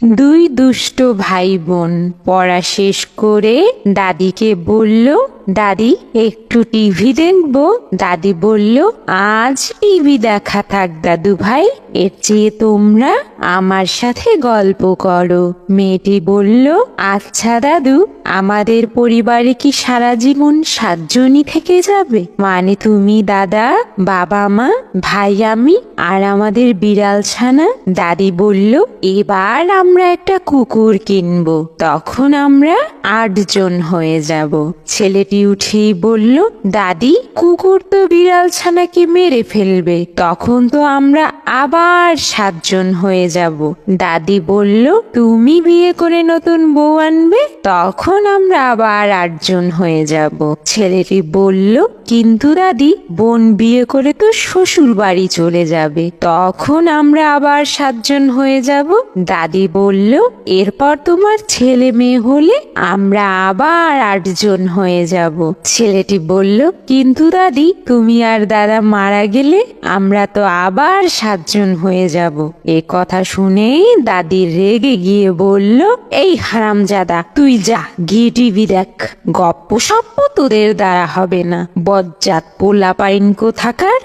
দুই দুষ্ট ভাই বোন পড়া শেষ করে দাদিকে বলল দাদি, একটু টিভি দেখব। দাদি বলল, আজ টিভি দেখা থাক দাদু ভাই, এর চেয়ে তোমরা আমার সাথে গল্প করো। মেয়েটি বলল আচ্ছা দাদু, আমাদের পরিবারে কি সারা জীবন সাতজনই থেকে যাবে? মানে তুমি দাদা, বাবা মা, ভাই আমি আর আমাদের বিড়াল ছানা? দাদি বলল, এবার আমরা একটা কুকুর কিনবো। তখন আমরা আটজন হয়ে যাব। ছেলেটি উঠেই বলল, দাদি, কুকুর তো বিড়াল ছানাকে মেরে ফেলবে, তখন তো আমরা আবার সাতজন হয়ে যাব। দাদি বলল, তুমি বিয়ে করে নতুন বউ আনবে, তখন আমরা আবার আটজন হয়ে যাব। ছেলেটি বলল, কিন্তু দাদি, বোন বিয়ে করে তো শ্বশুর বাড়ি চলে যাবে, তখন আমরা আবার সাতজন হয়ে যাব। দাদি বলল, এরপর তোমার ছেলে মেয়ে হলে আমরা আবার আটজন হয়ে যাব। ছেলেটি বলল, কিন্তু দাদি, তুমি আর দাদা মারা গেলে আমরা তো আবার সাতজন হয়ে যাব। এ কথা শুনেই দাদি রেগে গিয়ে বলল, এই হারামজাদা, তুই যা, গিয়ে টিভি দেখ। গপ্প সপ্প তোদের দ্বারা হবে না। বজ্জাত পোলা পাইন কোথাকার?